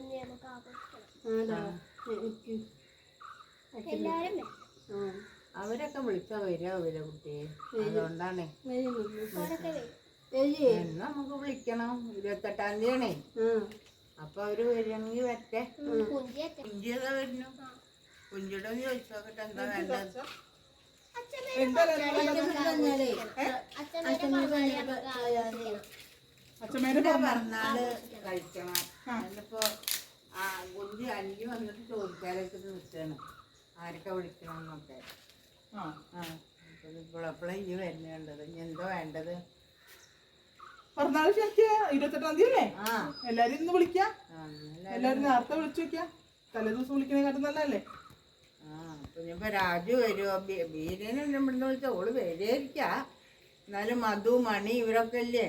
നമുക്ക് ആഘോഷിക്കണം എല്ലാരും അവരൊക്കെ വിളിച്ചാ വരാവില്ല കുട്ടിയെ. അതുകൊണ്ടാണേ. നമുക്ക് വിളിക്കണം. ഇരുപത്തെട്ടാം തീയതിയാണേ. അപ്പൊ അവർ വരുമെങ്കിൽ വരട്ടെ. കുഞ്ചിയതാ കുഞ്ചിയൊക്കെ വരുന്നു കുഞ്ചിയുടെ ചോദിച്ചോക്കട്ടെ എന്താ വേണ്ടത്. എന്താ പറഞ്ഞാലേ കഴിക്കണം. എന്നിപ്പോ ആ ഗുണ്ടി അല്ലി വന്നിട്ട് ചോദിച്ചാലേക്ക് നിൽക്കാണ് ആരൊക്കെ വിളിക്കണം എന്നൊക്കെ ആ. വരുന്നുണ്ടത് ഇനി എന്താ വേണ്ടത്? പിറന്നാൾ ശരിക്ക് ഇരുപത്തെട്ടാം തീയതി അല്ലേ? ആ. എല്ലാരും ഇന്ന് വിളിക്കാം. എല്ലാരും നേരത്തെ വിളിച്ചു വെക്കാം. തലേ ദിവസം വിളിക്കണേക്കാട്ടും നല്ലതല്ലേ? ഇനിയിപ്പോ രാജു വരുമോ ബീരനെ ഇവിടുന്ന് വിളിച്ചാൽ ഓൾ വരിക എന്നാലും മധു മണി ഇവരൊക്കെ ഇല്ലേ?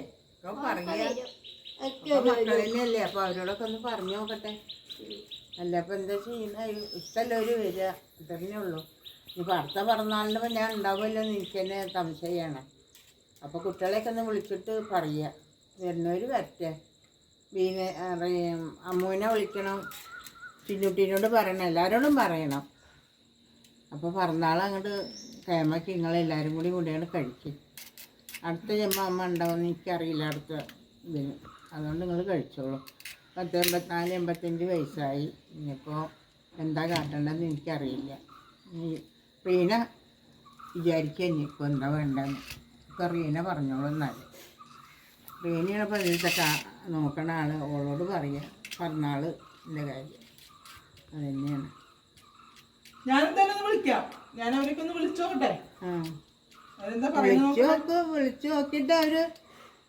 ഒക്കെ മക്കളല്ലേ അപ്പൊ അവരോടൊക്കെ ഒന്ന് പറഞ്ഞു നോക്കട്ടെ. അല്ല അപ്പൊ എന്താ ചെയ്യുന്ന? ഇഷ്ടമല്ലവര് വരിക? ഇതന്നെ ഉള്ളൂ. ഇപ്പൊ അടുത്ത പിറന്നാളിന് ഞാൻ ഉണ്ടാവുമല്ലോ എനിക്ക് തന്നെ സംശയമാണ്. അപ്പൊ കുട്ടികളെയൊക്കെ ഒന്ന് വിളിച്ചിട്ട് പറയുക വരുന്നവര് വരട്ടെ. ബീന അമ്മുവിനെ വിളിക്കണം. ചിന്നുട്ടീനോട് പറയണം. എല്ലാവരോടും പറയണം. അപ്പോൾ പിറന്നാൾ അങ്ങോട്ട് കേമയ്ക്ക് നിങ്ങളെല്ലാവരും കൂടി കൂടിയാണ് കഴിക്കും. അടുത്ത ജന്മ അമ്മ ഉണ്ടാവുമെന്ന് എനിക്കറിയില്ല അടുത്ത ഇതിന്. അതുകൊണ്ട് നിങ്ങൾ കഴിച്ചോളൂ. പത്ത് എൺപത്തിനാല് എൺപത്തഞ്ച് വയസ്സായി. ഇനിയിപ്പോൾ എന്താ കാട്ടേണ്ടതെന്ന് എനിക്കറിയില്ല. ഈ റീന വിചാരിക്കുക ഇനിയിപ്പോൾ എന്താ വേണ്ടതെന്ന്. ഇപ്പം റീന പറഞ്ഞോളൂ എന്നാൽ റീനയാണ് ഇപ്പോൾ ഇതിലത്തെ കാ നോക്കണ ആൾ ഓളോട് പറയുക പറഞ്ഞാൾ എന്റെ കാര്യം. അതുതന്നെയാണ് ഞാൻ തന്നെ ഒന്ന് വിളിക്കാം. ഞാൻ അവരൊക്കെ ഒന്ന് വിളിച്ചോട്ടെ. ആ. വിളിച്ചു നോക്ക്. വിളിച്ചു നോക്കിയിട്ട് അവർ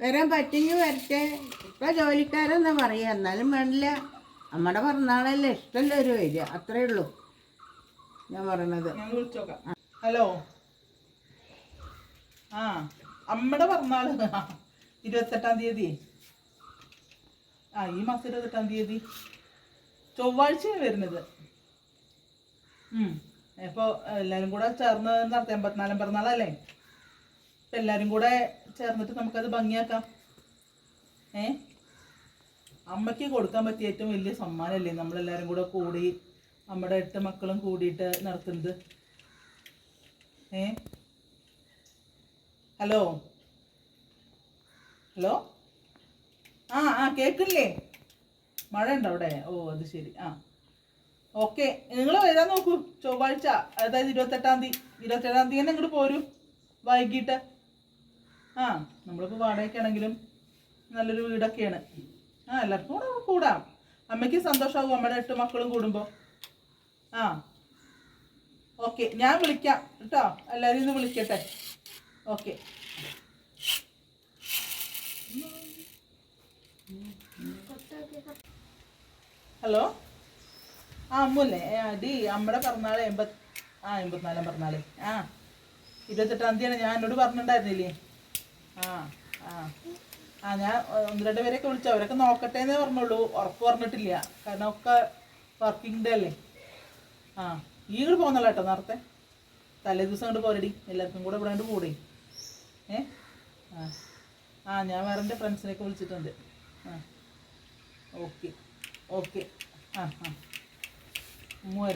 വരാൻ പറ്റിഞ്ഞു വരട്ടെ. ഇപ്പൊ ജോലിക്കാരെന്നാ പറയുക. എന്നാലും വേണ്ടില്ല. നമ്മുടെ പിറന്നാളല്ലേ. ഇഷ്ടമല്ല ഒരു വരിക അത്രേ ഉള്ളൂ. ഞാൻ പറയണത്. ഹലോ. ആ അമ്മയുടെ പിറന്നാൾ ഇരുപത്തെട്ടാം തീയതി. ആ ഈ മാസം ഇരുപത്തെട്ടാം തീയതി. ചൊവ്വാഴ്ചയാണ് വരുന്നത്. ഉം. അപ്പോൾ എല്ലാവരും കൂടെ ചേർന്ന് നടത്തി എൺപത്തിനാലാം പിറന്നാളല്ലേ? എല്ലാവരും കൂടെ ചേർന്നിട്ട് നമുക്കത് ഭംഗിയാക്കാം. ഏ? അമ്മയ്ക്ക് കൊടുക്കാൻ പറ്റിയ ഏറ്റവും വലിയ സമ്മാനമല്ലേ നമ്മളെല്ലാവരും കൂടെ കൂടി നമ്മുടെ എട്ട് മക്കളും കൂടിയിട്ട് നടത്തുന്നത്. ഏ? ഹലോ? ഹലോ? ആ ആ കേൾക്കില്ലേ മഴ ഉണ്ടോ അവിടെ? ഓ അത് ശരി. ആ. ഓക്കെ നിങ്ങൾ വരാൻ നോക്കൂ. ചൊവ്വാഴ്ച അതായത് ഇരുപത്തെട്ടാം തീയതി ഇരുപത്തെട്ടാം തീയതി തന്നെ ഇങ്ങോട്ട് പോരൂ. വൈകിട്ട്. ആ നമ്മളിപ്പോൾ വാടകയ്ക്കാണെങ്കിലും നല്ലൊരു വീടൊക്കെയാണ്. ആ എല്ലാവർക്കും കൂടെ കൂടാം. അമ്മയ്ക്ക് സന്തോഷമാകും അമ്മയുടെ എട്ട് മക്കളും കൂടുമ്പോൾ ആ. ഓക്കെ ഞാൻ വിളിക്കാം കേട്ടോ. എല്ലാവരും ഇന്ന് വിളിക്കട്ടെ. ഓക്കെ. ഹലോ? ആ അമ്മല്ലേ ഡി അമ്മയുടെ പിറന്നാൾ എൺപത് ആ എൺപത്തിനാലാം പിറന്നാൾ. ആ ഇരുപത്തെട്ടാം തീയതിയാണ്. ഞാൻ എന്നോട് പറഞ്ഞിട്ടുണ്ടായിരുന്നില്ലേ? ആ ഞാൻ ഒന്ന് രണ്ട് പേരെയൊക്കെ വിളിച്ചു. അവരൊക്കെ നോക്കട്ടെ എന്നേ പറഞ്ഞുള്ളൂ. ഉറപ്പ് പറഞ്ഞിട്ടില്ല. കാരണം ഒക്കെ വർക്കിംഗ് ഡേ അല്ലേ? ആ ഈ കൂടെ പോകുന്നല്ലോ കേട്ടോ നേരത്തെ. തലേ ദിവസം അങ്ങോട്ട് പോരടി. എല്ലാവർക്കും കൂടെ ഇവിടെ കൂടെ ഏ? ആ. ആ ഞാൻ വേറെ എന്റെ ഫ്രണ്ട്സിനെയൊക്കെ വിളിച്ചിട്ടുണ്ട്. ആ. ഓക്കെ. ഓക്കെ. ആ ആ. ഉമ്മ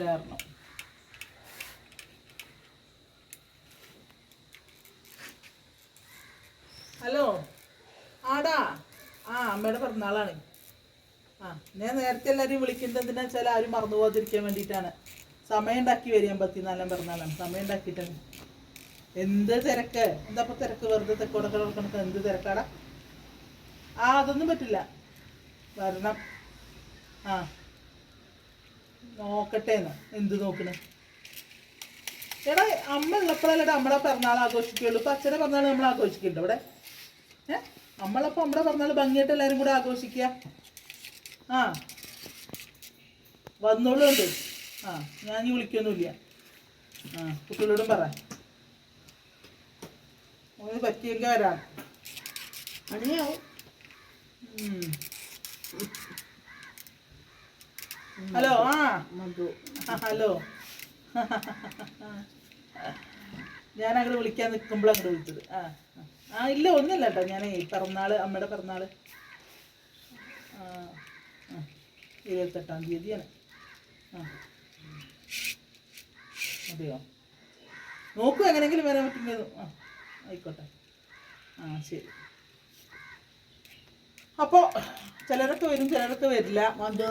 ഹലോ. ആടാ. ആ അമ്മയുടെ പിറന്നാളാണ്. ആ ഞാൻ നേരത്തെ എല്ലാവരെയും വിളിക്കുന്നത് എന്തിനാ വെച്ചാൽ ആരും മറന്നു പോകാതിരിക്കാൻ വേണ്ടിയിട്ടാണ്. സമയം ഉണ്ടാക്കി വരും എൺപത്തിനാലാം പിറന്നാളാണ്. സമയം ഉണ്ടാക്കിയിട്ടാണ് എന്ത് തിരക്ക്? എന്താ തിരക്ക്? വെറുതെ തെക്കോടെ കിടക്കണത് എന്ത് തിരക്കാടാ? ആ അതൊന്നും പറ്റില്ല. വരണം. ആ. നോക്കട്ടെ എന്നാ എന്ത് നോക്കണേ? എടാ അമ്മ ഉള്ളപ്പോഴല്ലേ നമ്മളെ പിറന്നാൾ ആഘോഷിക്കുള്ളൂ ഇപ്പൊ അച്ഛനെ പിറന്നാൾ നമ്മൾ ആഘോഷിക്കുന്നുണ്ട് ഇവിടെ ഏ? നമ്മളപ്പോൾ നമ്മുടെ പറഞ്ഞാൽ ഭംഗിയായിട്ട് എല്ലാവരും കൂടെ ആഘോഷിക്കുക. ആ. വന്നോളൂ ഉണ്ട് ആ ഞാൻ ഈ വിളിക്കൊന്നുമില്ല. ആ കുട്ടികളോടും പറ. ഓന് പറ്റിയെങ്കിൽ വരാം. ഹലോ ആ. ഹലോ. ഞാൻ അങ്ങോട്ട് വിളിക്കാൻ നിൽക്കുമ്പോൾ അങ്ങോട്ട് വിളിച്ചത്. ആ. ആ. ഇല്ല ഒന്നുമില്ല കേട്ടോ ഞാൻ പിറന്നാൾ അമ്മയുടെ ആ ഇരുപത്തെട്ടാം തീയതിയാണ്. ആ. അതെയോ? നോക്കൂ എങ്ങനെയെങ്കിലും വരാൻ പറ്റുന്നത്. ആ ആയിക്കോട്ടെ. ആ ശരി. അപ്പോൾ ചിലരൊക്കെ വരും ചിലരൊക്കെ വരില്ല. മധു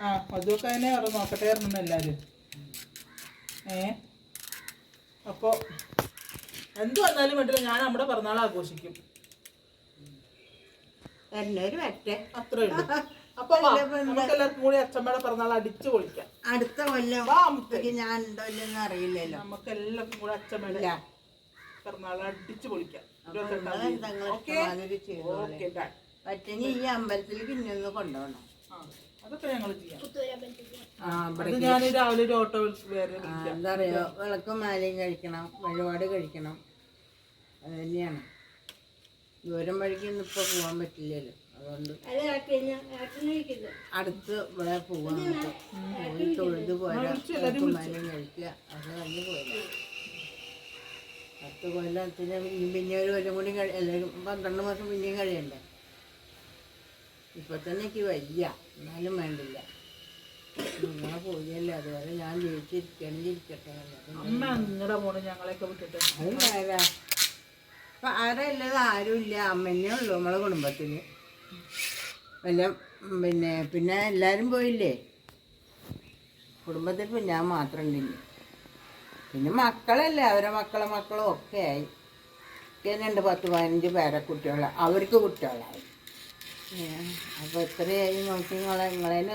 ആ മധുവൊക്കെ തന്നെ പറഞ്ഞു നോക്കട്ടെ പറഞ്ഞു എല്ലാവരും. ഏ? അപ്പോൾ എന്ത് വന്നാലും വേണ്ടില്ല ഞാൻ നമ്മുടെ പിറന്നാൾ ആഘോഷിക്കും. വരുന്നവര് വരട്ടെ. അത്രേ ഉള്ളൂ. അപ്പൊ നമുക്ക് എല്ലാവർക്കും കൂടി അച്ഛമ്മയുടെ പിറന്നാൾ അടിച്ചു പൊളിക്കാം. അടുത്ത കൊല്ലം. ഞാൻ ഉണ്ടോ ഇല്ലെന്ന് അറിയില്ലല്ലോ. നമുക്ക് എല്ലാവർക്കും കൂടി അച്ഛമ്മയുടെ ഇല്ല. പിറന്നാൾ അടിച്ചു പൊളിക്കാം. ഈ അമ്പലത്തിലേക്ക് ഇന്നൊന്ന് കൊണ്ടുപോകണം. അതൊക്കെ ഞങ്ങൾ ചെയ്യാം. ഞാൻ രാവിലെ ഒരു ഓട്ടോ വേറെ എന്താ പറയുക വിളക്കും മാലയും കഴിക്കണം വഴിപാട് കഴിക്കണം. അത് തന്നെയാണ്. ദൂരം ഇപ്പോൾ പോകാൻ പറ്റില്ലല്ലോ. അതുകൊണ്ട് അടുത്ത് ഇവിടെ പോവാൻ നമുക്ക് പോയി തൊഴുത് പോരാ. വിളക്കും മാലയും കഴിക്കുക. അത് കഴിഞ്ഞ് പോരാ. പത്ത് കൊല്ലത്തിന് പിന്നെ ഒരു കൊല്ലം കൂടി കഴി എല്ലാവരും പന്ത്രണ്ട് മാസം പിന്നെയും കഴിയണ്ടേ? ഇപ്പൊ തന്നെ എനിക്ക് വയ്യ. എന്നാലും വേണ്ടില്ല. നിങ്ങളെ പോയല്ലേ അതുവരെ ഞാൻ ജയിച്ചിരിക്കണമെങ്കിൽ ഇരിക്കട്ടെ അല്ലാതെ അമ്മ നിങ്ങളുടെ മോൾ ഞങ്ങളെയൊക്കെ വിട്ടിട്ട്. അത് വേറെ. ഇപ്പൊ ആരല്ലത് ആരുമില്ല അമ്മന്നെ ഉള്ളൂ നമ്മളെ കുടുംബത്തിൽ വല്ല പിന്നെ പിന്നെ എല്ലാവരും പോയില്ലേ? കുടുംബത്തിൽ പിന്നെ ഞാൻ മാത്രം ഉണ്ടെങ്കിൽ പിന്നെ മക്കളല്ലേ അവരെ മക്കളെ മക്കളും ഒക്കെ ആയി. രണ്ട് പത്ത് പതിനഞ്ച് പേരെ കുട്ടികളെ. അവർക്ക് കുട്ടികളായി. അപ്പോൾ എത്രയായി നോക്കി നിങ്ങളെ?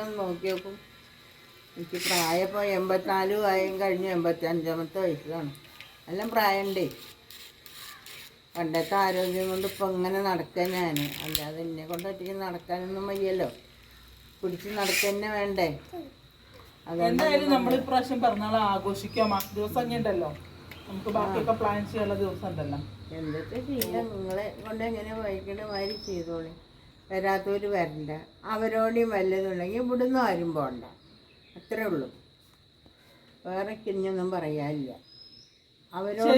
ഒന്ന് നോക്കി നോക്കും. എനിക്ക് പ്രായം ഇപ്പോൾ എൺപത്തിനാല് ആയും കഴിഞ്ഞു എൺപത്തി അഞ്ചാമത്തെ വയസ്സിലാണ്. എല്ലാം പ്രായമുണ്ടേ പണ്ടത്തെ ആരോഗ്യം കൊണ്ട് ഇപ്പം ഇങ്ങനെ നടക്കാൻ ഞാൻ അല്ലാതെ എന്നെ കൊണ്ട് ഒറ്റയ്ക്ക് നടക്കാനൊന്നും വയ്യല്ലോ. പിടിച്ച് നടക്കന്നെ വേണ്ടേ? എന്തായാലും നമ്മൾ ഇപ്രാവശ്യം പിറന്നാൾ ആഘോഷിക്കാം. ആ ദിവസം ഉണ്ടല്ലോ. നമുക്ക് ബാക്കിയൊക്കെ പ്ലാൻ ചെയ്യാനുള്ള ദിവസം ഉണ്ടല്ലോ. എന്തൊക്കെ ചെയ്യാം? നിങ്ങളെ കൊണ്ട് എങ്ങനെ വൈകിടമാതിരി മാതിരി ചെയ്തോളി. വരാത്തവർ വരണ്ട. അവരോടെയും വല്ലതുണ്ടെങ്കിൽ ഇവിടുന്ന് ആരും പോകണ്ട അത്രേ ഉള്ളൂ. വേറെ കിഞ്ഞൊന്നും പറയാനില്ല. അവരോട്